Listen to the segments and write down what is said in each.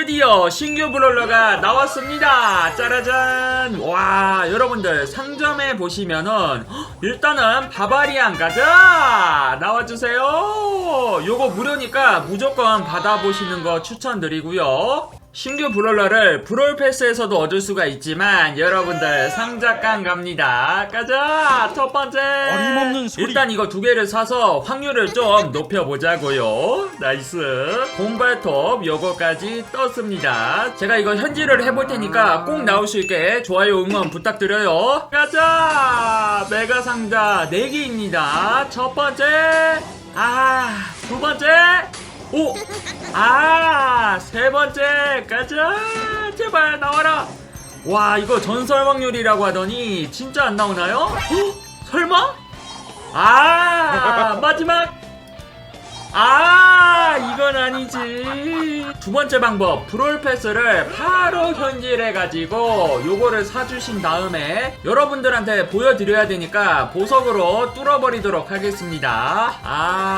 드디어 신규 브롤러가 나왔습니다. 짜라잔. 와, 여러분들 상점에 보시면은 헉, 일단은 바바리안 가자. 나와주세요. 요거 무료니까 무조건 받아보시는 거 추천드리고요. 신규 브롤러를 브롤 패스에서도 얻을 수가 있지만 여러분들 상자깡 갑니다. 가자. 첫 번째. 어림없는 소리. 일단 이거 두 개를 사서 확률을 좀 높여보자고요. 나이스. 공발톱 요거까지 떴습니다. 제가 이거 현질을 해볼 테니까 꼭 나올 수 있게 좋아요 응원 부탁드려요. 가자. 메가 상자 4개입니다. 첫 번째. 아, 두 번째. 오! 아, 세 번째. 가자. 제발 나와라. 와, 이거 전설 확률이라고 하더니 진짜 안 나오나요? 헉, 설마? 아, 마지막. 아, 이건 아니지. 두 번째 방법, 브롤 패스를 바로 현질해 가지고 요거를 사 주신 다음에 여러분들한테 보여 드려야 되니까 보석으로 뚫어 버리도록 하겠습니다. 아,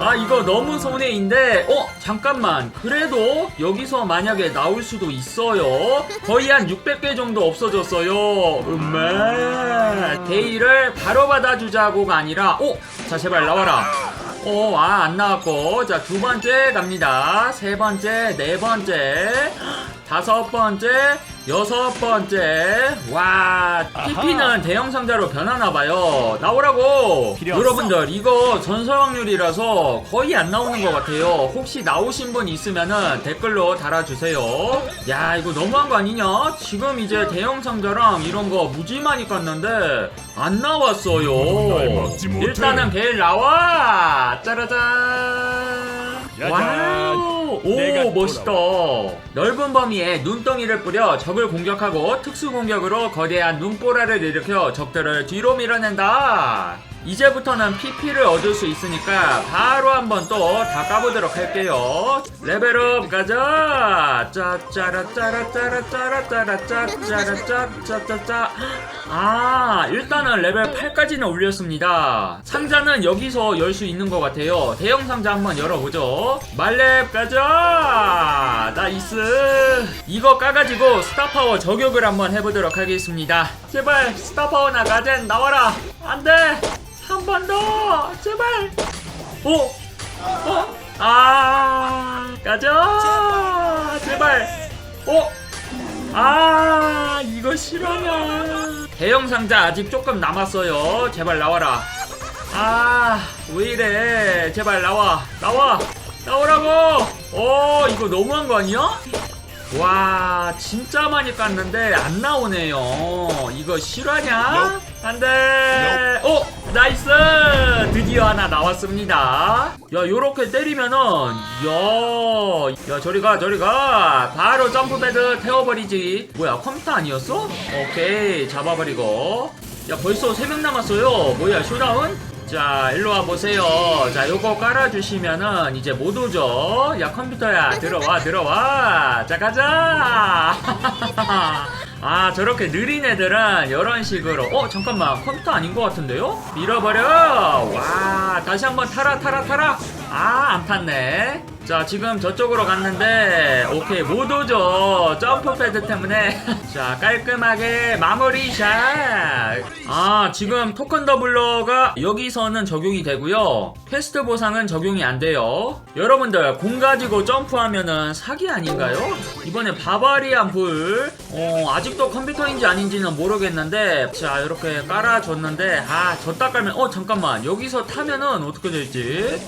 아, 이거 너무 손해인데, 어, 잠깐만. 그래도 여기서 만약에 나올 수도 있어요. 거의 한 600개 정도 없어졌어요. 음마. 데이를 바로 받아주자고가 아니라, 어, 자, 제발 나와라. 어, 아, 안 나왔고. 자, 두 번째 갑니다. 세 번째, 네 번째, 다섯 번째, 여섯 번째. 와, PP는 대형 상자로 변하나 봐요. 나오라고! 필요 없어. 여러분들, 이거 전설 확률이라서 거의 안 나오는 것 같아요. 혹시 나오신 분 있으면은 댓글로 달아주세요. 야, 이거 너무한 거 아니냐? 지금 이제 대형 상자랑 이런 거 무지 많이 깠는데, 안 나왔어요. 못해. 일단은 벨 나와! 짜라잔! 내가 오, 멋있다. 넓은 범위에 눈덩이를 뿌려 적을 공격하고 특수 공격으로 거대한 눈보라를 일으켜 적들을 뒤로 밀어낸다. 이제부터는 PP를 얻을 수 있으니까 바로 한번 또다 까보도록 할게요. 레벨업 가자. 짜짜라 짜라 짜라 짜라 짜라 짜짜라 짜짜짜짜. 아, 일단은 레벨 8까지는 올렸습니다. 상자는 여기서 열 수 있는 것 같아요. 대형 상자 한번 열어보죠. 말렙 가자. 나이스. 이거 까가지고 스타파워 저격을 한번 해보도록 하겠습니다. 제발 스타파워 나가젠 나와라. 안돼. 한 번 더. 제발. 오. 어? 아, 가자. 제발. 어? 아, 이거 실화냐. 대형 상자 아직 조금 남았어요. 제발 나와라. 아, 왜 이래. 제발 나와. 나와. 나오라고. 어, 이거 너무한 거 아니야? 와, 진짜 많이 깠는데 안 나오네요. 이거 실화냐? 안 돼. 오, 나이스. 드디어 하나 나왔습니다. 야, 요렇게 때리면은 야, 야 저리 가, 저리 가. 바로 점프패드 태워버리지. 뭐야, 컴퓨터 아니었어? 오케이, 잡아버리고. 야, 벌써 3명 남았어요. 뭐야, 쇼다운? 자, 일로 와 보세요. 자, 요거 깔아주시면은 이제 못 오죠. 야, 컴퓨터야, 들어와, 들어와. 자, 가자. 아, 저렇게 느린 애들은 이런 식으로. 어, 잠깐만, 컴퓨터 아닌 것 같은데요? 밀어버려. 와, 다시 한번 타라, 타라, 타라. 아, 안 탔네. 자, 지금 저쪽으로 갔는데, 오케이, 못 오죠. 점프 패드 때문에. 자, 깔끔하게 마무리 샷. 아, 지금 토큰 더블러가 여기서는 적용이 되고요. 퀘스트 보상은 적용이 안 돼요. 여러분들, 공 가지고 점프하면은 사기 아닌가요? 이번에 바바리안 불. 어, 아직도 컴퓨터인지 아닌지는 모르겠는데, 자, 이렇게 깔아줬는데, 아, 졌다 깔면, 어, 잠깐만. 여기서 타면은 어떻게 될지.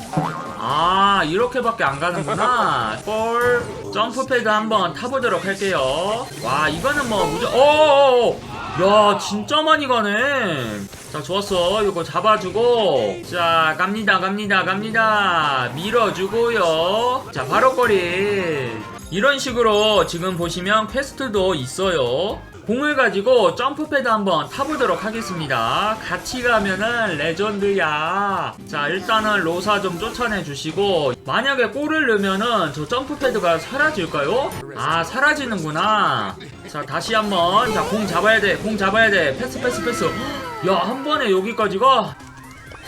아 이렇게밖에 안 가 는구나. 볼 점프 패드 한번 타보도록 할게요. 와 이거는 뭐 무조 어어어. 야 진짜 많이 가네. 자 좋았어. 이거 잡아주고. 자 갑니다 갑니다 갑니다. 밀어주고요. 자 바로 거리. 이런 식으로 지금 보시면 퀘스트도 있어요 공을 가지고 점프패드 한번 타보도록 하겠습니다. 같이 가면은 레전드야. 자, 일단은 로사 좀 쫓아내 주시고, 만약에 골을 넣으면은 저 점프패드가 사라질까요? 아, 사라지는구나. 자, 다시 한번. 자, 공 잡아야 돼. 공 잡아야 돼. 패스, 패스, 패스. 야, 한 번에 여기까지 가.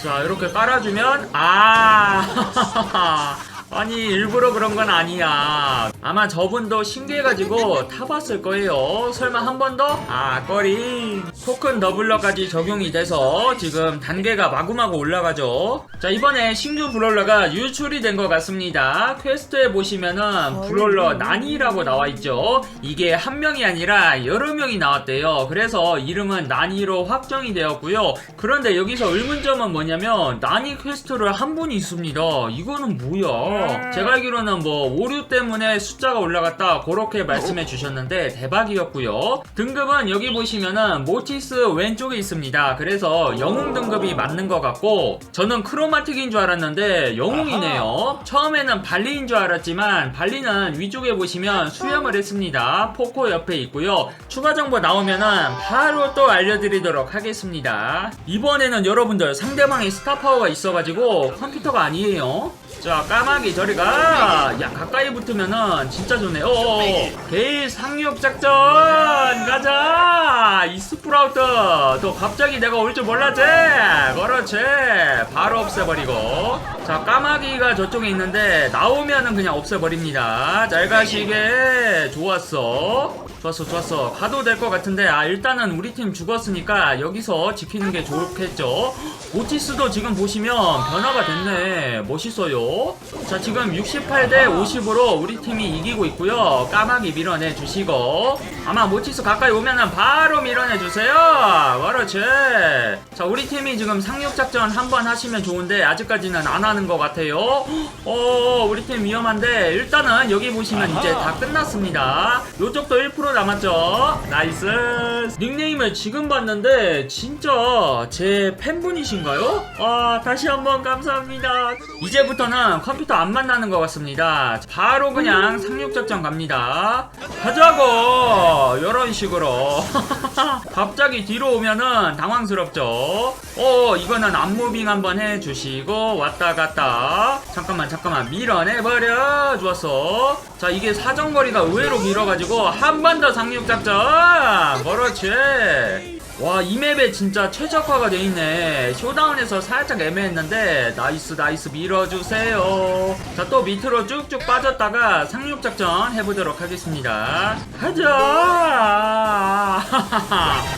자, 이렇게 깔아주면, 아, 아니 일부러 그런 건 아니야. 아마 저분도 신기해가지고 타봤을 거예요. 설마 한 번 더? 아 꺼리 토큰 더블러까지 적용이 돼서 지금 단계가 마구마구 올라가죠. 자 이번에 신규 브롤러가 유출이 된 것 같습니다. 퀘스트에 보시면은 브롤러 나니라고 나와있죠. 이게 한 명이 아니라 여러 명이 나왔대요. 그래서 이름은 나니로 확정이 되었고요. 그런데 여기서 의문점은 뭐냐면 나니 퀘스트를 한 분이 있습니다. 이거는 뭐야? 제가 알기로는 뭐 오류 때문에 숫자가 올라갔다. 그렇게 말씀해 주셨는데 대박이었고요. 등급은 여기 보시면은 모티 스 왼쪽에 있습니다. 그래서 영웅 등급이 맞는 것 같고 저는 크로마틱인 줄 알았는데 영웅이네요. 처음에는 발리인 줄 알았지만 발리는 위쪽에 보시면 수염을 했습니다. 포코 옆에 있고요. 추가 정보 나오면은 바로 또 알려드리도록 하겠습니다. 이번에는 여러분들 상대방의 스타 파워가 있어가지고 컴퓨터가 아니에요. 자 까마귀 저리가. 야 가까이 붙으면은 진짜 좋네. 어 게일 상륙 작전. 가자! 이 스프라 우트 또 갑자기 내가 올 줄 몰랐지? 그렇지. 바로 없애버리고. 자 까마귀가 저쪽에 있는데 나오면은 그냥 없애버립니다. 잘 가시게. 좋았어 좋았어 좋았어. 가도 될 것 같은데 아 일단은 우리 팀 죽었으니까 여기서 지키는 게 좋겠죠? 오티스도 지금 보시면 변화가 됐네. 멋있어요. 자 지금 68대 50으로 우리 팀이 이기고 있고요. 까마귀 밀어내 주시고. 아마 모티스 가까이 오면은 바로 밀어내 주세요. 그렇지. 자 우리 팀이 지금 상륙작전 한 번 하시면 좋은데 아직까지는 안 하는 것 같아요. 어 우리 팀 위험한데 일단은 여기 보시면 이제 다 끝났습니다. 요쪽도 1% 남았죠. 나이스. 닉네임을 지금 봤는데 진짜 제 팬분이신가요? 아 다시 한번 감사합니다. 이제부터는 컴퓨터 안 만나는 것 같습니다. 바로 그냥 상륙작전 갑니다. 가자고 이런 식으로. 갑자기 뒤로 오면은 당황스럽죠. 어 이거는 앞무빙 한번 해주시고 왔다 갔다. 잠깐만 잠깐만. 밀어내버려. 좋았어. 자 이게 사정거리가 의외로 길어가지고 한 번 더 상륙작전. 그렇지 와, 이 맵에 진짜 최적화가 돼 있네. 쇼다운에서 살짝 애매했는데, 나이스, 나이스, 밀어주세요. 자, 또 밑으로 쭉쭉 빠졌다가 상륙작전 해보도록 하겠습니다. 가자!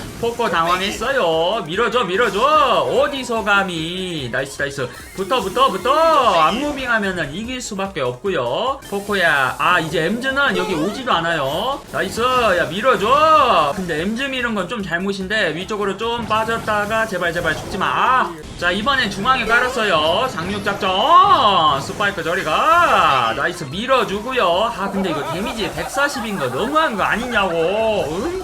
포코 당황했어요. 밀어줘, 밀어줘. 어디서 감히. 나이스, 나이스. 붙어, 붙어, 붙어. 앞무빙 하면은 이길 수밖에 없고요 포코야. 아, 이제 엠즈는 여기 오지도 않아요. 나이스. 야, 밀어줘. 근데 엠즈 미는 건좀 잘못인데, 위쪽으로 좀 빠졌다가 제발, 제발 죽지 마. 아. 자, 이번엔 중앙에 깔았어요. 상륙작전. 스파이크 저리가. 나이스. 밀어주고요. 아, 근데 이거 데미지 140인 거 너무한 거 아니냐고. 응?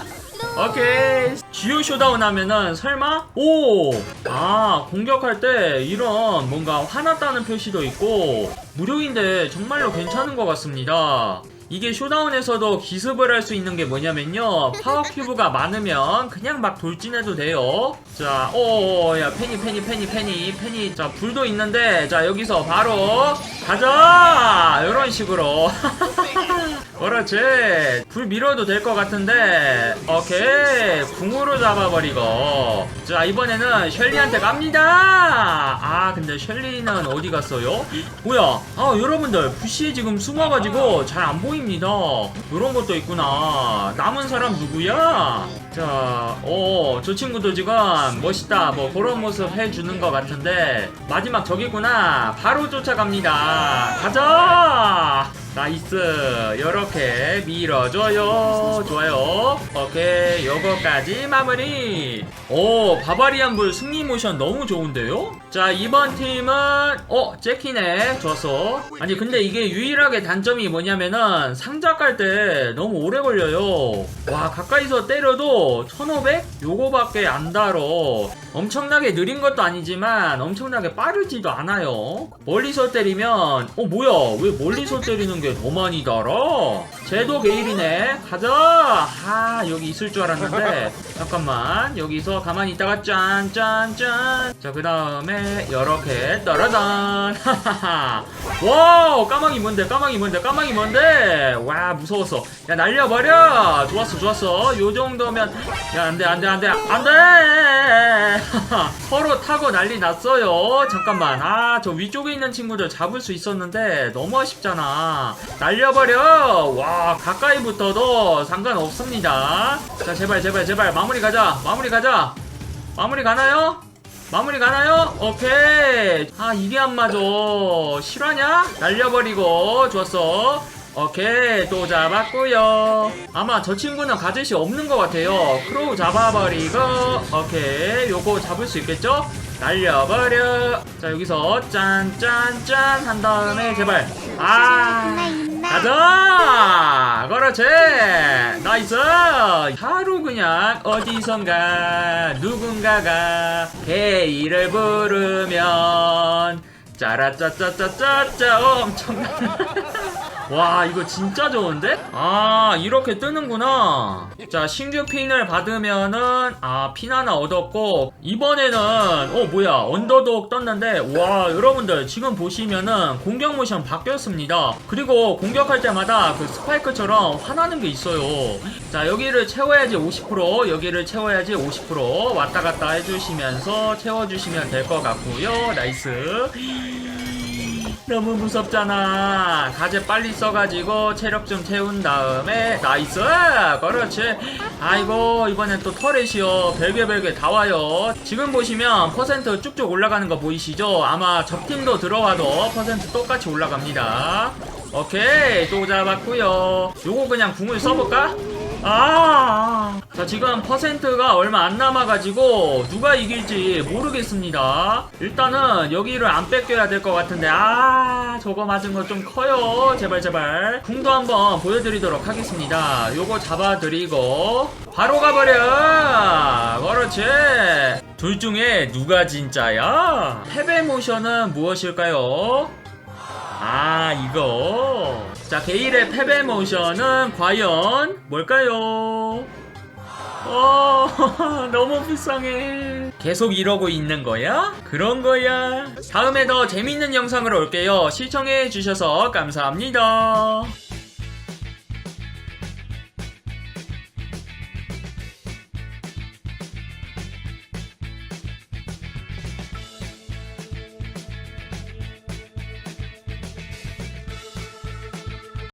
오케이 지오 쇼다운 하면은 설마 오! 아 공격할 때 이런 뭔가 화났다는 표시도 있고 무료인데 정말로 괜찮은 것 같습니다 이게 쇼다운에서도 기습을 할 수 있는 게 뭐냐면요 파워 큐브가 많으면 그냥 막 돌진해도 돼요 자, 오, 야, 페니, 페니, 페니, 페니, 페니. 자, 불도 있는데, 자, 여기서 바로, 가자! 이런 식으로. 그렇지. 불 밀어도 될 것 같은데, 오케이. 궁으로 잡아버리고. 자, 이번에는 셸리한테 갑니다! 아, 근데 셸리는 어디 갔어요? 뭐야? 아, 여러분들, 부시에 지금 숨어가지고 잘 안 보입니다. 이런 것도 있구나. 남은 사람 누구야? 자, 어, 저 친구도 지금 멋있다. 뭐 그런 모습 해주는 것 같은데 마지막 저기구나. 바로 쫓아갑니다. 가자. 나이스. 이렇게 밀어줘요. 좋아요. 오케이. 요거까지 마무리. 오, 바바리안 불 승리 모션 너무 좋은데요? 자, 이번 팀은 어, 제키네. 좋았어. 아니, 근데 이게 유일하게 단점이 뭐냐면은 상자 깔 때 너무 오래 걸려요. 와, 가까이서 때려도 1500? 요거밖에 안 달어. 엄청나게 느린 것도 아니지만 엄청나게 빠르지도 않아요. 멀리서 때리면 어 뭐야? 왜 멀리서 때리는 게게 더 많이 달아? 쟤도 게일이네. 가자. 아 여기 있을 줄 알았는데. 잠깐만. 여기서 가만히 있다가 짠짠짠. 자 그 다음에 이렇게 따라단. 하하하 와우 까마귀 뭔데? 까마귀 뭔데? 까마귀 뭔데? 와 무서웠어. 야 날려버려. 좋았어 좋았어. 요 정도면. 야 안돼 안돼 안돼. 안돼! 서로 타고 난리 났어요. 잠깐만. 아 저 위쪽에 있는 친구들 잡을 수 있었는데 너무 아쉽잖아 날려버려. 와 가까이 붙어도 상관없습니다. 자 제발 제발 제발. 마무리 가자. 마무리 가자. 마무리 가나요? 마무리 가나요? 오케이. 아 이게 안 맞아. 실화냐? 날려버리고. 좋았어. 오케이. 또 잡았고요. 아마 저 친구는 가젯이 없는 것 같아요. 크로우 잡아버리고. 오케이. 요거 잡을 수 있겠죠? 날려버려. 자 여기서 짠짠짠 한 다음에 제발. 아 가자. 그렇지. 나이스. 하루 그냥 어디선가 누군가가 개이를 부르면 짜라짜짜짜짜짜 엄청난 와 이거 진짜 좋은데? 아 이렇게 뜨는구나. 자 신규 핀을 받으면은 아핀 하나 얻었고 이번에는 어 뭐야 언더독 떴는데 와 여러분들 지금 보시면은 공격 모션 바뀌었습니다. 그리고 공격할 때마다 그 스파이크처럼 화나는 게 있어요. 자 여기를 채워야지 50% 여기를 채워야지 50% 왔다 갔다 해주시면서 채워주시면 될 것 같고요. 나이스 너무 무섭잖아. 가재 빨리 써가지고 체력 좀 채운 다음에 나이스. 그렇지. 아이고 이번엔 또 터렛이요. 별개 별개 다 와요. 지금 보시면 퍼센트 쭉쭉 올라가는 거 보이시죠? 아마 적팀도 들어와도 퍼센트 똑같이 올라갑니다. 오케이 또 잡았고요. 요거 그냥 궁을 써볼까? 아, 자 지금 퍼센트가 얼마 안 남아가지고 누가 이길지 모르겠습니다. 일단은 여기를 안 뺏겨야 될 것 같은데 아 저거 맞은 거 좀 커요. 제발 제발. 궁도 한번 보여드리도록 하겠습니다. 요거 잡아드리고 바로 가버려. 그렇지. 둘 중에 누가 진짜야? 패배 모션은 무엇일까요? 아 이거. 자 게일의 패배 모션은 과연 뭘까요? 어 너무 불쌍해. 계속 이러고 있는 거야? 그런 거야? 다음에 더 재밌는 영상으로 올게요. 시청해 주셔서 감사합니다